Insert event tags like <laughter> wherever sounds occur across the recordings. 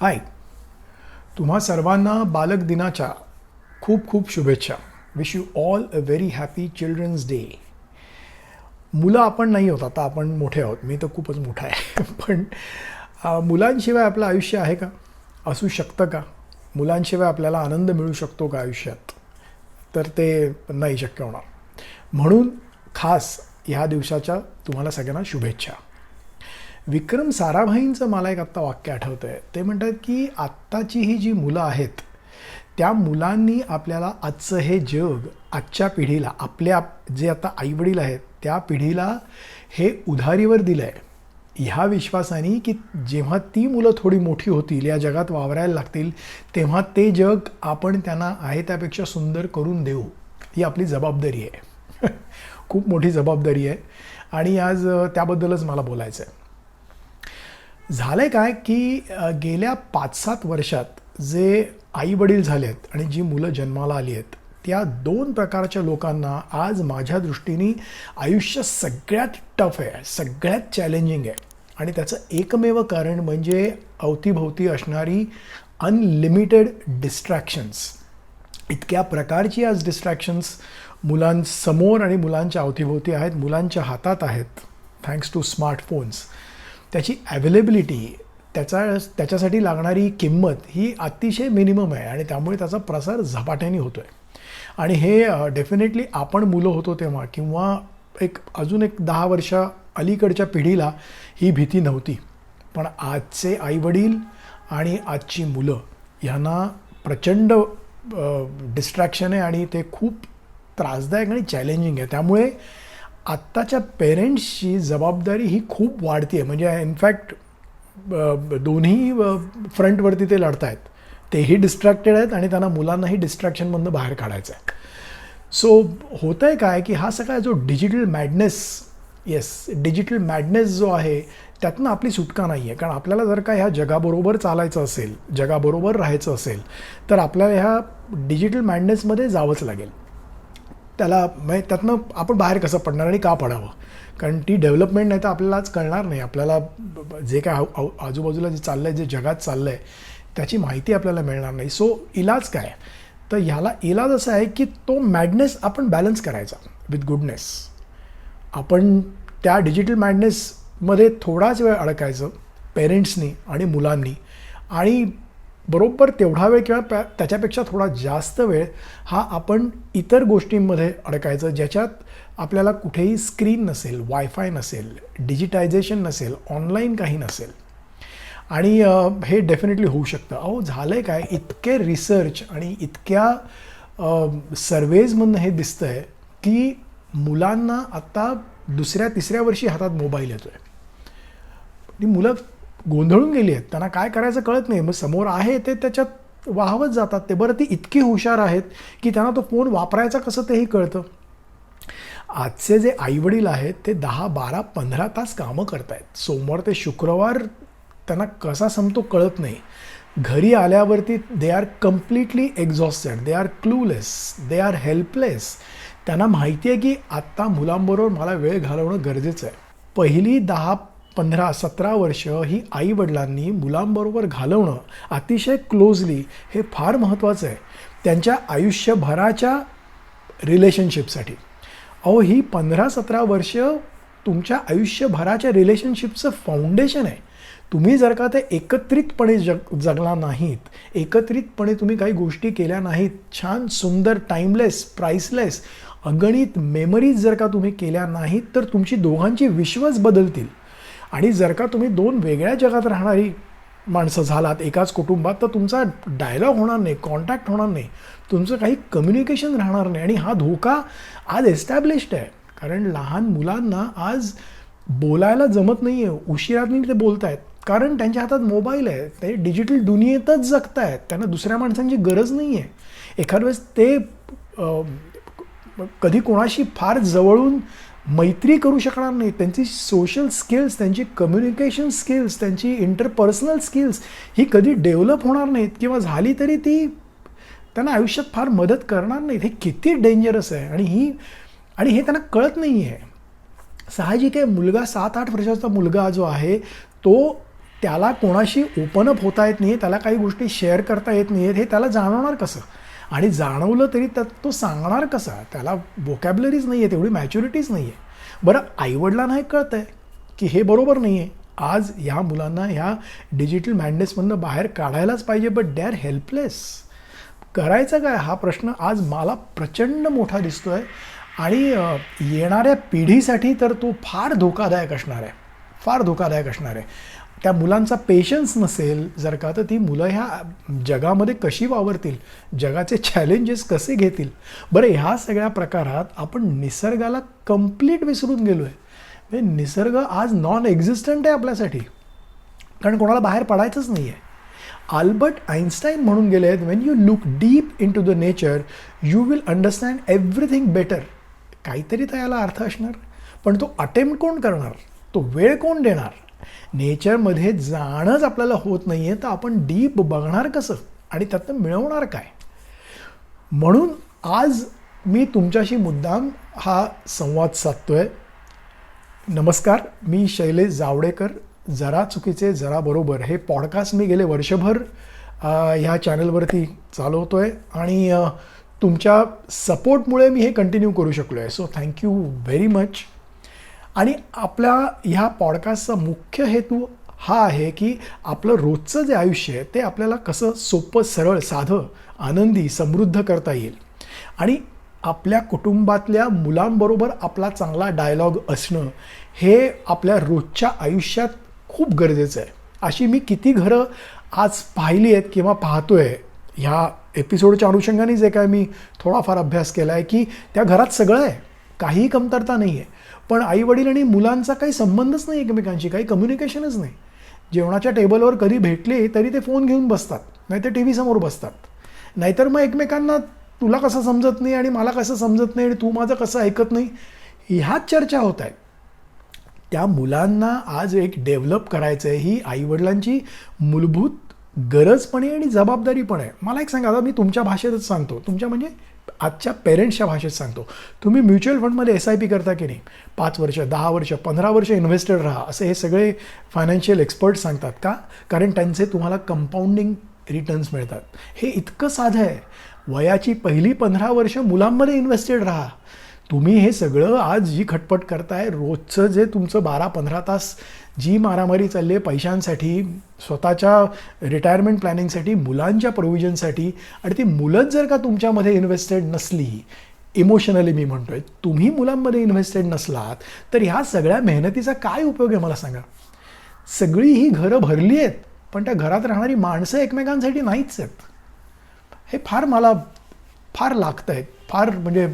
हाय. तुम्हा सर्वांना बालक दिनाच्या खूप खूप शुभेच्छा. Wish you all a very happy children's day मुलं आपण नाही होत आता आपण मोठे आहोत. मी तर खूपच मोठा आहे. <laughs> पण मुलांशिवाय आपलं आयुष्य आहे का? असू शकतं का? मुलांशिवाय आपल्याला आनंद मिळू शकतो का आयुष्यात? तर ते नाही शक्य होणार. म्हणून खास ह्या दिवसाच्या तुम्हाला सगळ्यांना शुभेच्छा. विक्रम साराभाईंचं मला एक आत्ता वाक्य आठवतं आहे ते म्हणतात की आत्ताची ही जी मुलं आहेत त्या मुलांनी आपल्याला आजचं हे जग आजच्या पिढीला आपल्या जे आता आईवडील आहेत त्या पिढीला हे उधारीवर दिलं आहे ह्या विश्वासाने की जेव्हा ती मुलं थोडी मोठी होतील या जगात वावरायला लागतील तेव्हा ते जग आपण त्यांना आहे त्यापेक्षा सुंदर करून देऊ ही आपली जबाबदारी आहे. <laughs> खूप मोठी जबाबदारी आहे. आणि आज त्याबद्दलच मला बोलायचं आहे झालंय काय की गेल्या पाच सात वर्षात जे आई वडील झाले आहेत आणि जी मुलं जन्माला आली आहेत त्या दोन प्रकारच्या लोकांना आज माझ्या दृष्टीने आयुष्य सगळ्यात टफ आहे सगळ्यात चॅलेंजिंग आहे. आणि त्याचं एकमेव कारण म्हणजे अवतीभोवती असणारी अनलिमिटेड डिस्ट्रॅक्शन्स इतक्या प्रकारची आज डिस्ट्रॅक्शन्स मुलांसमोर आणि मुलांच्या अवतीभोवती आहेत मुलांच्या हातात आहेत थँक्स टू स्मार्टफोन्स त्याची ॲवेलेबिलिटी त्याचा त्याच्यासाठी लागणारी किंमत ही अतिशय मिनिमम आहे आणि त्यामुळे त्याचा प्रसार झपाट्याने होतो आहे आणि हे डेफिनेटली आपण मुलं होतो तेव्हा किंवा एक अजून एक दहा वर्षा अलीकडच्या पिढीला ही भीती नव्हती. पण आजचे आईवडील आणि आजची मुलं ह्यांना प्रचंड डिस्ट्रॅक्शन आहे आणि ते खूप त्रासदायक आणि चॅलेंजिंग आहे. त्यामुळे आत्ताच्या पेरेंट्सची जबाबदारी ही खूप वाढते आहे म्हणजे इनफॅक्ट दोन्ही फ्रंटवरती ते लढत आहेत तेही डिस्ट्रॅक्टेड आहेत आणि त्यांना मुलांनाही डिस्ट्रॅक्शनमधनं बाहेर काढायचं आहे. सो होतं आहे काय की हा सगळा जो digital madness yes digital madness जो आहे त्यातनं आपली सुटका नाही आहे कारण आपल्याला जर का ह्या जगाबरोबर चालायचं असेल जगाबरोबर राहायचं असेल तर आपल्याला ह्या डिजिटल मॅडनेसमध्ये जावंच लागेल. त्याला म्हणजे त्यातनं आपण बाहेर कसं पडणार आणि का पडावं? कारण ती डेव्हलपमेंट नाही तर आपल्यालाच कळणार नाही. आपल्याला जे काय आजूबाजूला जे चाललं आहे जे जगात चाललं आहे त्याची माहिती आपल्याला मिळणार नाही. सो इलाज काय? तर ह्याला इलाज असा आहे की तो मॅडनेस आपण बॅलन्स करायचा विथ गुडनेस आपण त्या डिजिटल मॅडनेसमध्ये थोडाच वेळ अडकायचं पेरेंट्सनी आणि मुलांनी. आणि बरोबर तेवढा वेळ किंवा त्या- त्याच्यापेक्षा थोडा जास्त वेळ हा आपण इतर गोष्टींमध्ये अडकायचं ज्याच्यात आपल्याला कुठेही स्क्रीन नसेल वायफाय नसेल डिजिटायझेशन नसेल ऑनलाईन काही नसेल. आणि हे डेफिनेटली होऊ शकतं. अहो झालं आहे काय? इतके रिसर्च आणि इतक्या सर्वेजमधनं हे दिसतं आहे की मुलांना आत्ता दुसऱ्या तिसऱ्या वर्षी हातात मोबाईल येतो आहे ती मुलं गोंधळून गेली आहेत. त्यांना काय करायचं कळत नाही. मग समोर आहे ते त्याच्यात वाहवत जातात. ते बरं ती इतकी हुशार आहेत की त्यांना तो फोन वापरायचा कसं तेही कळतं. आजचे जे आईवडील आहेत ते दहा बारा पंधरा तास कामं करतायत. सोमवार ते शुक्रवार त्यांना कसा संपतो कळत नाही. घरी आल्यावरती they are completely exhausted they are clueless they are helpless त्यांना माहिती आहे की आत्ता मुलांबरोबर मला वेळ घालवणं गरजेचं आहे. पहिली दहा पंधरा सतरा वर्ष ही आई वडिलांनी मुलांबरोबर घालवणं अतिशय क्लोजली हे फार महत्त्वाचं आहे. त्यांच्या आयुष्यभराच्या रिलेशनशिपसाठी अहो ही पंधरा सतरा वर्ष तुमच्या आयुष्यभराच्या रिलेशनशिपचं फाउंडेशन आहे. तुम्ही जर का ते एकत्रितपणे जग जगला नाहीत एकत्रितपणे तुम्ही काही गोष्टी केल्या नाहीत छान सुंदर टाईमलेस प्राईसलेस अगणित मेमरीज जर का तुम्ही केल्या नाहीत तर तुमची दोघांची विश्वास बदलतील. आणि जर का तुम्ही दोन वेगळ्या जगात राहणारी माणसं झालात एकाच कुटुंबात तर तुमचा डायलॉग होणार नाही कॉन्टॅक्ट होणार नाही तुमचं काही कम्युनिकेशन राहणार नाही. आणि हा धोका आज एस्टॅब्लिश्ड आहे. कारण लहान मुलांना आज बोलायला जमत नाही आहे उशिरातनी ते बोलत आहेत कारण त्यांच्या हातात मोबाईल आहे ते डिजिटल दुनियेतच जगत आहेत त्यांना दुसऱ्या माणसांची गरज नाही आहे एखाद वेळेस ते कधी कोणाशी फार जवळून मैत्री करू शकणार नाही. त्यांची सोशल स्किल्स त्यांची कम्युनिकेशन स्किल्स त्यांची इंटरपर्सनल स्किल्स ही कधी डेव्हलप होणार नाहीत किंवा झाली तरी ती त्यांना आयुष्यात फार मदत करणार नाहीत. हे किती डेंजरस आहे. आणि ही आणि हे त्यांना कळत नाही आहे साहजिक आहे मुलगा सात आठ वर्षाचा मुलगा जो आहे तो त्याला कोणाशी ओपन अप होता येत नाही आहे त्याला काही गोष्टी शेअर करता येत नाही आहेत हे त्याला जाणवणार कसं? आणि जाणवलं तरी त्यात तो सांगणार कसा? त्याला वोकॅबलरीज नाही आहे तेवढी मॅच्युरिटीज नाही आहे बरं आईवडिलांना हे कळतं आहे की हे बरोबर नाही आहे आज ह्या मुलांना ह्या डिजिटल मॅन्डेसमधनं बाहेर काढायलाच पाहिजे बट दे आर हेल्पलेस करायचं काय? हा प्रश्न आज मला प्रचंड मोठा दिसतो आहे आणि येणाऱ्या पिढीसाठी तर तो फार धोकादायक असणार आहे. फार धोकादायक असणार आहे. त्या मुलांचा पेशन्स नसेल जर का तर ती मुलं ह्या जगामध्ये कशी वावरतील जगाचे चॅलेंजेस कसे घेतील? बरं ह्या सगळ्या प्रकारात आपण निसर्गाला कंप्लीट विसरून गेलो आहे म्हणजे निसर्ग आज नॉन एक्झिस्टंट आहे आपल्यासाठी. कारण कोणाला बाहेर पडायचंच नाही आहे आल्बर्ट आईन्स्टाईन म्हणून गेले आहेत when you look deep into the nature you will understand everything better काहीतरी तर याला अर्थ असणार. पण तो अटेम्प्ट कोण करणार? तो वेळ कोण देणार? नेचरमध्ये जाणंच आपल्याला होत नाही आहे तर आपण डीप बघणार कसं? आणि त्यातनं मिळवणार काय? म्हणून आज मी तुमच्याशी मुद्दाम हा संवाद साधतोय. नमस्कार मी शैलेश जावडेकर. जरा चुकीचे जरा बरोबर. हे पॉडकास्ट मी गेले वर्षभर ह्या चॅनलवरती चालवतो आहे आणि तुमच्या सपोर्टमुळे मी हे कंटिन्यू करू शकलो आहे सो थँक्यू व्हेरी मच आणि आपल्या ह्या पॉडकास्टचा मुख्य हेतू हा आहे की आपलं रोजचं जे आयुष्य आहे ते आपल्याला कसं सोपं सरळ साधं आनंदी समृद्ध करता येईल. आणि आपल्या कुटुंबातल्या मुलांबरोबर आपला चांगला डायलॉग असणं हे आपल्या रोजच्या आयुष्यात खूप गरजेचं आहे. अशी मी किती घरं आज पाहिली आहेत किंवा पाहतो आहे ह्या एपिसोडच्या अनुषंगाने जे काय मी थोडाफार अभ्यास केला आहे की त्या घरात सगळं आहे. काहीही कमतरता नाही आहे पण आईवडील आणि मुलांचा काही संबंधच नाही एकमेकांशी काही कम्युनिकेशनच नाही. जेवणाच्या टेबलवर कधी भेटले तरी ते फोन घेऊन बसतात नाही ते टी व्हीसमोर बसतात. नाहीतर मग एकमेकांना तुला कसं समजत नाही आणि मला कसं समजत नाही आणि तू माझं कसं ऐकत नाही? ह्याच चर्चा होत आहेत त्या मुलांना आज एक डेव्हलप करायचं आहे ही आईवडिलांची मूलभूत गरज पण आहे आणि जबाबदारी पण आहे. मला एक सांगा आता मी तुमच्या भाषेतच सांगतो. तुमच्या म्हणजे आजच्या पेरेंट्सच्या भाषेत सांगतो. तुम्ही म्युच्युअल फंडमध्ये एस आय पी करता की नाही? पाच वर्ष दहा वर्ष पंधरा वर्ष इन्व्हेस्टेड राहा असे हे सगळे फायनान्शियल एक्सपर्ट सांगतात का? कारण त्यांचे तुम्हाला कंपाऊंडिंग रिटर्न्स मिळतात. हे इतकं साधं आहे. वयाची पहिली पंधरा वर्ष मुलांमध्ये इन्व्हेस्टेड राहा. तुम्ही हे सगळं आज जी खटपट करताय रोजचं जे तुमचं बारा पंधरा तास जी मारामारी चालली आहे पैशांसाठी स्वतःच्या रिटायरमेंट प्लॅनिंगसाठी मुलांच्या प्रोव्हिजनसाठी आणि ती मुलंच जर का तुमच्यामध्ये इन्व्हेस्टेड नसली इमोशनली मी म्हणतोय तुम्ही मुलांमध्ये इन्व्हेस्टेड नसलात तर ह्या सगळ्या मेहनतीचा काय उपयोग आहे मला सांगा? सगळी ही घरं भरली आहेत पण त्या घरात राहणारी माणसं एकमेकांसाठी नाहीच आहेत. हे फार मला फार लागत आहेत फार म्हणजे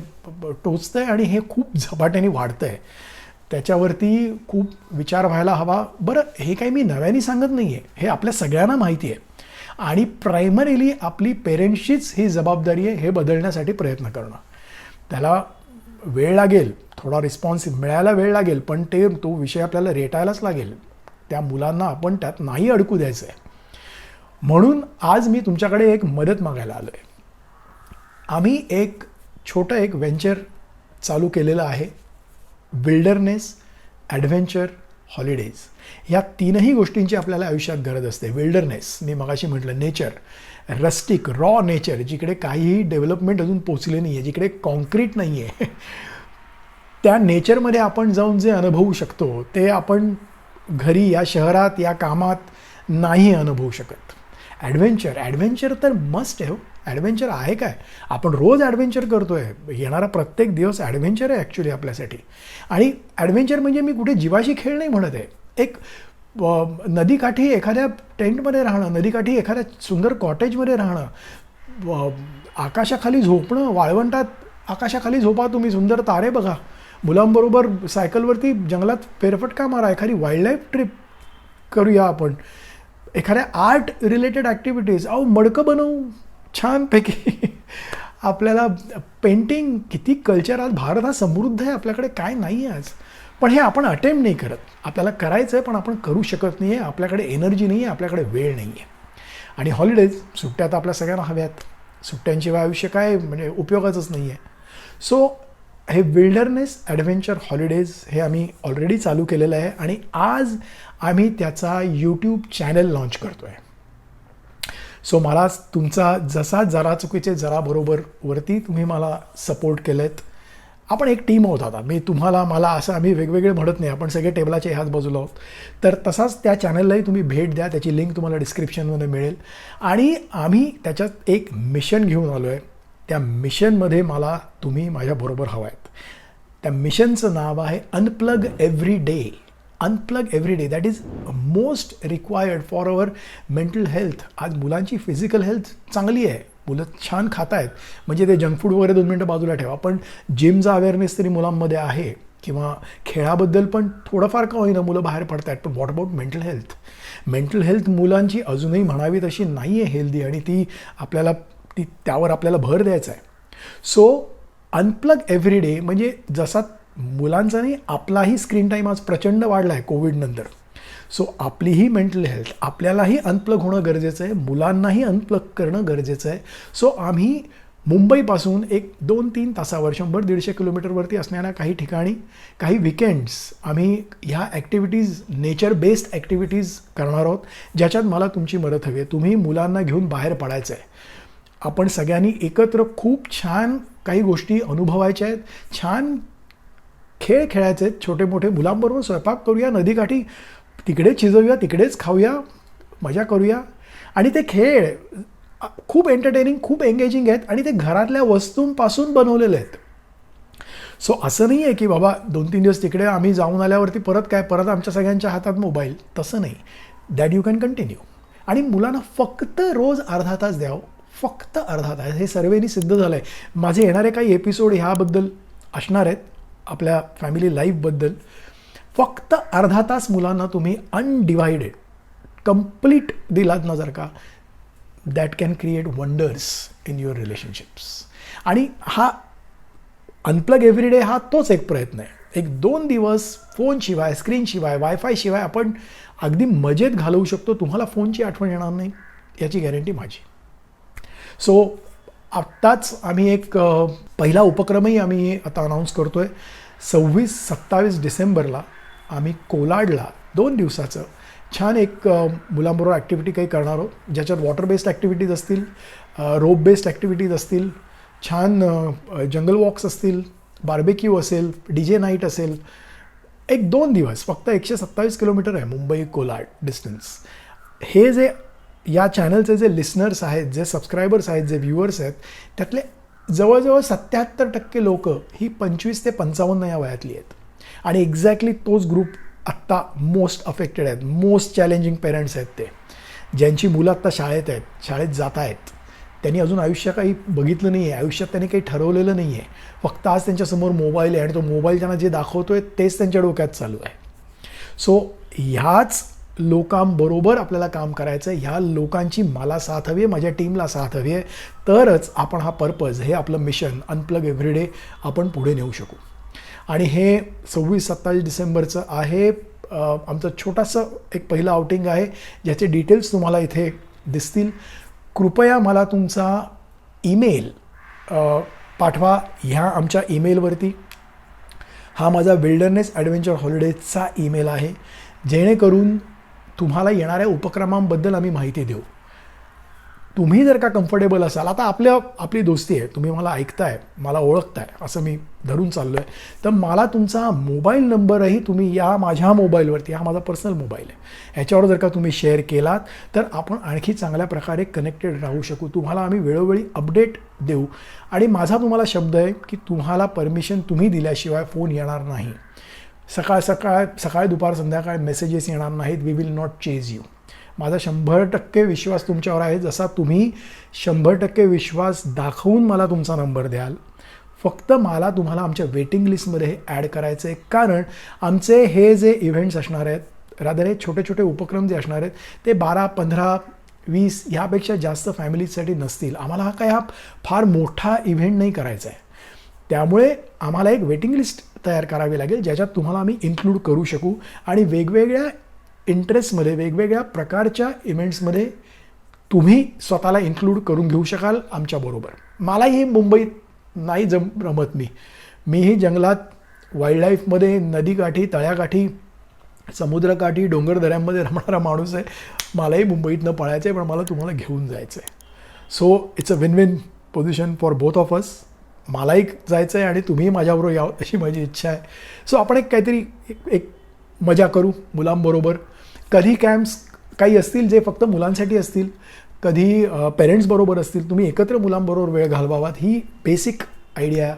टोचतं आहे आणि हे खूप झपाट्याने वाढतं आहे त्याच्यावरती खूप विचार व्हायला हवा. बरं हे काही मी नव्याने सांगत नाही आहे हे आपल्या सगळ्यांना माहिती आहे. आणि प्रायमरीली आपली पेरेंट्सचीच ही जबाबदारी आहे हे बदलण्यासाठी प्रयत्न करणं. त्याला वेळ लागेल थोडा रिस्पॉन्स मिळायला वेळ लागेल पण ते तो विषय आपल्याला रेटायलाच लागेल. त्या मुलांना आपण त्यात नाही अडकू द्यायचं आहे म्हणून आज मी तुमच्याकडे एक मदत मागायला आलो आहे आम्ही एक छोटं एक व्हेंचर चालू केलेलं आहे. विल्डरनेस ॲडव्हेंचर हॉलिडेज या तीनही गोष्टींची आपल्याला आयुष्यात गरज असते. विल्डरनेस मी मगाशी म्हटलं नेचर रस्टिक रॉ नेचर जिकडे काहीही डेव्हलपमेंट अजून पोचले नाही आहे जिकडे कॉन्क्रीट नाही आहे त्या नेचरमध्ये आपण जाऊन जे अनुभवू शकतो ते आपण घरी या शहरात या कामात नाही अनुभवू शकत. ॲडव्हेंचर ॲडव्हेंचर तर मस्ट आहे हो. ॲडव्हेंचर आहे काय? आपण रोज ॲडव्हेंचर करतो आहे येणारा प्रत्येक दिवस ॲडव्हेंचर आहे ॲक्च्युली आपल्यासाठी. आणि ॲडव्हेंचर म्हणजे मी कुठे जीवाशी खेळ नाही म्हणत आहे. एक नदीकाठी एखाद्या टेंटमध्ये राहणं नदीकाठी एखाद्या सुंदर कॉटेजमध्ये राहणं आकाशाखाली झोपणं वाळवंटात आकाशाखाली झोपा तुम्ही सुंदर तारे बघा. मुलांबरोबर सायकलवरती जंगलात फेरफटका मारा एखादी वाईल्डलाईफ ट्रिप करूया आपण. एखाद्या आर्ट रिलेटेड ॲक्टिव्हिटीज अहो मडकं बनवू. छानपैकी आपल्याला पेंटिंग किती कल्चर आज भारत हा समृद्ध आहे आपल्याकडे काय नाही आहे आज. पण हे आपण अटेम्प्ट नाही करत. आपल्याला करायचं आहे पण आपण करू शकत नाही आहे आपल्याकडे एनर्जी नाही आहे आपल्याकडे वेळ नाही आहे आणि हॉलिडेज सुट्ट्या तर आपल्या सगळ्यांना हव्यात. सुट्ट्यांशिवाय आयुष्य काय म्हणजे उपयोगाचंच नाही आहे सो हे विल्डरनेस ॲडव्हेंचर हॉलिडेज हे आम्ही ऑलरेडी चालू केलेलं आहे आणि आज आम्ही त्याचा यूट्यूब चॅनल लॉन्च करतो आहे सो मला तुमचा जसा जरा चुकीचे जरा बरोबर वरती तुम्ही मला सपोर्ट केलेत. आपण एक टीम आहोत आता. मी तुम्हाला मला असं आम्ही वेगवेगळे म्हणत नाही. आपण सगळे टेबलाच्या ह्याच बाजूला आहोत. तर तसाच त्या चॅनललाही तुम्ही भेट द्या. त्याची लिंक तुम्हाला डिस्क्रिप्शनमध्ये मिळेल. आणि आम्ही त्याच्यात एक मिशन घेऊन आलो आहे त्या मिशनमध्ये मला तुम्ही माझ्याबरोबर हवा आहेत त्या मिशनचं नाव आहे unplug every day unplug every day that is most required for our mental health आज मुलांची फिजिकल हेल्थ चांगली आहे. मुलं छान खात आहेत म्हणजे ते जंक फूड वगैरे दोन मिनटं बाजूला ठेवा. पण जिमचा अवेअरनेस तरी मुलांमध्ये आहे किंवा खेळाबद्दल पण थोडंफार का होईना मुलं बाहेर पडत आहेत पण what about mental health mental health मुलांची अजूनही म्हणावी तशी नाही आहे हेल्दी आणि ती आपल्याला ती त्यावर आपल्याला भर द्यायचा आहे. सो अनप्लग एव्हरी डे म्हणजे जसा मुलांचा नाही आपलाही स्क्रीन टाईम आज प्रचंड वाढला आहे कोविडनंतर सो आपलीही मेंटल हेल्थ आपल्यालाही अनप्लग होणं गरजेचं आहे मुलांनाही अनप्लग करणं गरजेचं आहे. सो आम्ही मुंबईपासून एक दोन तीन तासावर शंभर दीडशे किलोमीटरवरती असणाऱ्या काही ठिकाणी काही विकेंड्स आम्ही ह्या ॲक्टिव्हिटीज नेचर बेस्ड ॲक्टिव्हिटीज करणार आहोत ज्याच्यात मला तुमची मदत हवी आहे. तुम्ही मुलांना घेऊन बाहेर पडायचं आहे आपण सगळ्यांनी एकत्र खूप छान काही गोष्टी अनुभवायच्या आहेत. छान खेळ खेळायचे आहेत. छोटे मोठे मुलांबरोबर स्वयंपाक करूया नदीकाठी तिकडे चिजवूया तिकडेच खाऊया मजा करूया. आणि ते खेळ खूप एंटरटेनिंग खूप एंगेजिंग आहेत आणि ते घरातल्या वस्तूंपासून बनवलेले आहेत. सो असं नाही आहे की बाबा दोन तीन दिवस तिकडे आम्ही जाऊन आल्यावरती परत काय परत आमच्या सगळ्यांच्या हातात मोबाईल तसं नाही. दॅट यू कॅन कंटिन्यू आणि मुलांना फक्त रोज अर्धा तास द्यावं. फक्त अर्धा तास. हे सर्वेनी सिद्ध झालं आहे माझे येणारे काही एपिसोड ह्याबद्दल असणार आहेत. आपल्या फॅमिली लाईफबद्दल फक्त अर्धा तास मुलांना तुम्ही अनडिवायडेड कंप्लीट दिलात ना जर का that can create wonders in your relationships आणि हा अनप्लग एव्हरी डे हा तोच एक प्रयत्न आहे. एक दोन दिवस फोनशिवाय स्क्रीनशिवाय वायफाय शिवाय आपण अगदी मजेत घालवू शकतो. तुम्हाला फोनची आठवण येणार नाही. याची गॅरंटी माझी. सो आत्ताच आम्ही एक पहिला उपक्रमही आम्ही आता अनाऊन्स करतो आहे सव्वीस सत्तावीस डिसेंबरला आम्ही कोलाडला दोन दिवसाचं छान एक मुलांबरोबर ॲक्टिव्हिटी काही करणार आहोत. ज्याच्यात वॉटर बेस्ड ॲक्टिव्हिटीज असतील रोप बेस्ड ॲक्टिव्हिटीज असतील छान जंगल वॉक्स असतील बार्बेक्यू असेल डी जे नाईट असेल. एक दोन दिवस फक्त एकशे सत्तावीस किलोमीटर आहे मुंबई कोलाड डिस्टन्स हे जे या चॅनलचे जे लिसनर्स आहेत जे सबस्क्रायबर्स आहेत जे व्ह्युअर्स आहेत त्यातले जवळजवळ सत्याहत्तर टक्के लोक ही पंचवीस ते पंचावन्न या वयातली आहेत. आणि एक्झॅक्टली तोच ग्रुप आत्ता मोस्ट अफेक्टेड आहेत. मोस्ट चॅलेंजिंग पेरेंट्स आहेत ते. ज्यांची मुलं आत्ता शाळेत आहेत शाळेत जात आहेत. त्यांनी अजून आयुष्य काही बघितलं नाही आहे आयुष्यात त्यांनी काही ठरवलेलं नाही आहे फक्त आज त्यांच्यासमोर मोबाईल आहे आणि तो मोबाईल त्यांना जे दाखवतो आहे तेच त्यांच्या डोक्यात चालू आहे. सो ह्याच लोकांबरोबर आपल्याला काम करायचं आहे ह्या लोकांची मला साथ हवी आहे माझ्या टीमला साथ हवी आहे. तरच आपण हा पर्पज हे आपलं मिशन अनप्लग एव्हरीडे आपण पुढे नेऊ शकू. आणि हे सव्वीस सत्तावीस डिसेंबरचं आहे आमचं छोटंसं एक पहिलं आउटिंग आहे ज्याचे डिटेल्स तुम्हाला इथे दिसतील. कृपया मला तुमचा ईमेल पाठवा ह्या आमच्या ईमेलवरती हा माझा विल्डरनेस ॲडव्हेंचर हॉलिडेजचा ईमेल आहे. जेणेकरून तुम्हाला येणाऱ्या उपक्रमांबद्दल आम्ही माहिती देऊ. तुम्ही जर का कम्फर्टेबल असाल आता आपल्या आपली दोस्ती आहे तुम्ही मला ऐकताय मला ओळखताय असं मी धरून चाललो आहे तर मला तुमचा मोबाईल नंबरही तुम्ही या माझ्या मोबाईलवरती हा माझा पर्सनल मोबाईल आहे. ह्याच्यावर जर का तुम्ही शेअर केलात तर आपण आणखी चांगल्या प्रकारे कनेक्टेड राहू शकू. तुम्हाला आम्ही वेळोवेळी अपडेट देऊ. आणि माझा तुम्हाला शब्द आहे की तुम्हाला परमिशन तुम्ही दिल्याशिवाय फोन येणार नाही. सकाळ सकाळ सकाळ दुपार संध्याकाळ मेसेजेस येणार नाहीत. We will not chase you माझा शंभर टक्के विश्वास तुमच्यावर आहे. जसा तुम्ही शंभर टक्के विश्वास दाखवून मला तुमचा नंबर द्याल फक्त मला तुम्हाला आमच्या वेटिंग लिस्टमध्ये ॲड करायचं आहे. कारण आमचे हे जे इव्हेंट्स असणार आहेत रादर हे छोटे छोटे उपक्रम जे असणार आहेत ते बारा पंधरा वीस ह्यापेक्षा जास्त फॅमिलीजसाठी नसतील. आम्हाला हा काय हा फार मोठा इव्हेंट नाही करायचा आहे. त्यामुळे आम्हाला एक वेटिंग लिस्ट तयार करावी लागेल ज्याच्यात तुम्हाला आम्ही इन्क्लूड करू शकू आणि वेगवेगळ्या इंटरेस्टमध्ये वेगवेगळ्या प्रकारच्या इव्हेंट्समध्ये तुम्ही स्वतःला इन्क्लूड करून घेऊ शकाल आमच्याबरोबर मलाही मुंबईत नाही जम रमत मी. मीही जंगलात वाईल्डलाईफमध्ये नदीकाठी तळ्याकाठी समुद्रकाठी डोंगरदऱ्यांमध्ये रमणारा माणूस आहे. मलाही मुंबईतनं पळायचं आहे पण मला तुम्हाला घेऊन जायचं आहे. So it's a win win position for both of us मलाही जायचं आहे आणि तुम्हीही माझ्याबरोबर यावं अशी माझी इच्छा आहे. सो आपण एक काहीतरी एक एक मजा करू मुलांबरोबर. कधी कॅम्प्स काही असतील जे फक्त मुलांसाठी असतील कधी पेरेंट्सबरोबर असतील तुम्ही एकत्र मुलांबरोबर वेळ घालवावात ही बेसिक आयडिया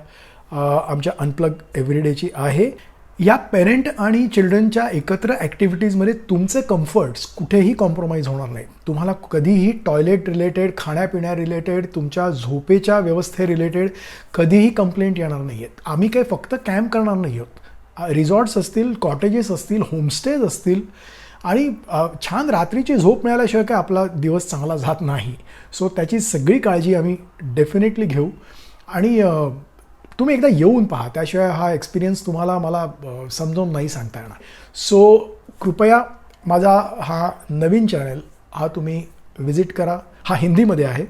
आमच्या अनप्लग एव्हरीडेची आहे. या पेरेंट आणि चिल्ड्रनच्या एकत्र ॲक्टिव्हिटीजमध्ये तुमचे कम्फर्ट्स कुठेही कॉम्प्रोमाइज होणार नाही तुम्हाला कधीही टॉयलेट रिलेटेड खाण्यापिण्या रिलेटेड तुमच्या झोपेच्या व्यवस्थे रिलेटेड कधीही कंप्लेंट येणार नाही आहेत आम्ही काही फक्त कॅम्प करणार नाही आहोत रिझॉर्ट्स असतील कॉटेजेस असतील होमस्टेज असतील आणि छान रात्रीची झोप मिळाल्याशिवाय काय आपला दिवस चांगला जात नाही. सो त्याची सगळी काळजी आम्ही डेफिनेटली घेऊ. आणि तुम्ही एकदा येऊन पहा. त्याशिवाय हा एक्सपिरियन्स तुम्हाला मला समजावून नाही सांगता येणार. सो कृपया माझा हा नवीन चॅनल हा तुम्ही व्हिजिट करा. हा हिंदीमध्ये आहे.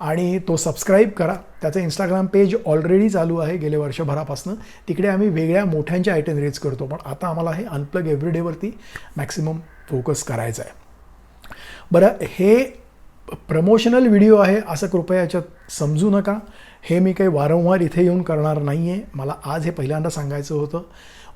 आणि तो सबस्क्राईब करा. त्याचं इंस्टाग्राम पेज ऑलरेडी चालू आहे गेल्या वर्षभरापासून. तिकडे आम्ही वेगळ्या मोठ्यांच्या आयटनरीज करतो पण आता आम्हाला हे अनप्लग एव्हरीडेवरती मॅक्सिमम फोकस करायचं आहे. बरं हे प्रमोशनल व्हिडिओ आहे असं कृपया याच्यात समजू नका. हे मी काही वारंवार इथे येऊन करणार नाही आहे मला आज हे पहिल्यांदा सांगायचं होतं.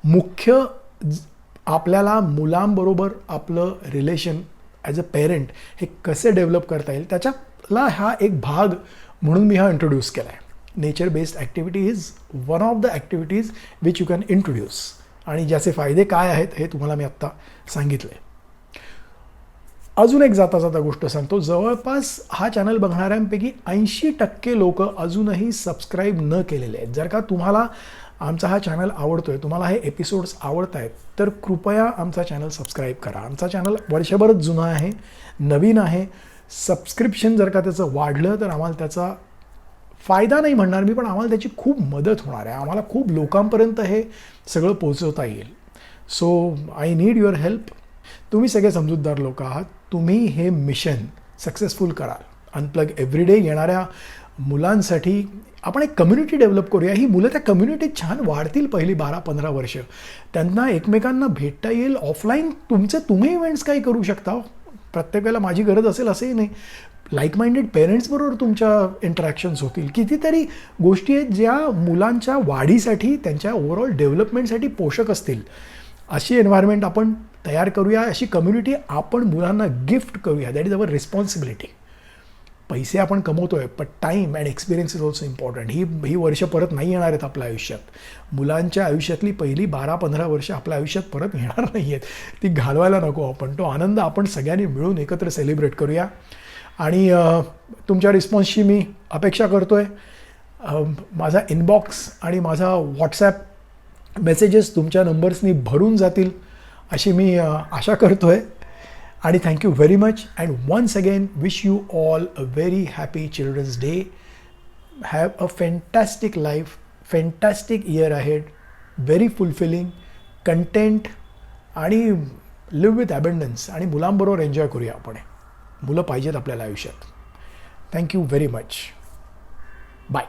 मुख्य ज- आपल्याला मुलांबरोबर आपलं रिलेशन ॲज अ पेरेंट हे कसे डेव्हलप करता येईल त्याच्या त्याच्यातला हा एक भाग म्हणून मी हा इंट्रोड्यूस केला आहे nature based activity is one of the activities which you can introduce आणि ज्याचे फायदे काय आहेत हे तुम्हाला मी आत्ता सांगितले. अजून एक जाता जाता गोष्ट सांगतो. जवळपास हा चॅनल बघणाऱ्यांपैकी ऐंशी टक्के लोक अजूनही सबस्क्राईब न केलेले आहेत. जर का तुम्हाला आमचा हा चॅनल आवडतोय तुम्हाला हे एपिसोड्स आवडत आहेत तर कृपया आमचा चॅनल सबस्क्राईब करा. आमचा चॅनल वर्षभरच जुना आहे नवीन आहे. सबस्क्रिप्शन जर का त्याचं वाढलं तर आम्हाला त्याचा फायदा नाही म्हणणार मी पण आम्हाला त्याची खूप मदत होणार आहे. आम्हाला खूप लोकांपर्यंत हे सगळं पोचवता येईल. So I need your help तुम्ही सगळे समजूतदार लोक आहात. तुम्ही हे मिशन सक्सेसफुल कराल. अनप्लग एव्हरीडे येणाऱ्या मुलांसाठी आपण एक कम्युनिटी डेव्हलप करूया. ही मुलं त्या कम्युनिटीत छान वाढतील पहिली बारा पंधरा वर्ष. त्यांना एकमेकांना भेटता येईल. ऑफलाईन तुमचे तुम्ही इव्हेंट्स काही करू शकता. प्रत्येक वेळेला माझी गरज असेल असंही नाही. लाईक माइंडेड पेरेंट्सबरोबर तुमच्या इंटरॅक्शन्स होतील. कितीतरी गोष्टी आहेत ज्या मुलांच्या वाढीसाठी त्यांच्या ओव्हरऑल डेव्हलपमेंटसाठी पोषक असतील. अशी एन्व्हायरमेंट आपण तयार करूया अशी कम्युनिटी आपण मुलांना गिफ्ट करूया. दॅट इज अवर रिस्पॉन्सिबिलिटी पैसे आपण कमवतोय पण time and experience is also important ही ही वर्ष परत नाही येणार आहेत आपल्या आयुष्यात. मुलांच्या आयुष्यातली पहिली बारा पंधरा वर्ष आपल्या आयुष्यात परत येणार नाही आहेत ती घालवायला नको आपण. तो आनंद आपण सगळ्यांनी मिळून एकत्र सेलिब्रेट करूया. आणि तुमच्या रिस्पॉन्सची मी अपेक्षा करतो आहे माझा इनबॉक्स आणि माझा व्हॉट्सॲप मेसेजेस तुमच्या नंबर्सनी भरून जातील अशी मी आशा करतो आहे आणि thank you very much and once again wish you all a very happy children's day have a fantastic life fantastic year ahead very fulfilling content आणि लिव्ह विथ ॲबंडन्स आणि मुलांबरोबर एन्जॉय करूया आपण. मुलं पाहिजेत आपल्याला आयुष्यात. Thank you very much bye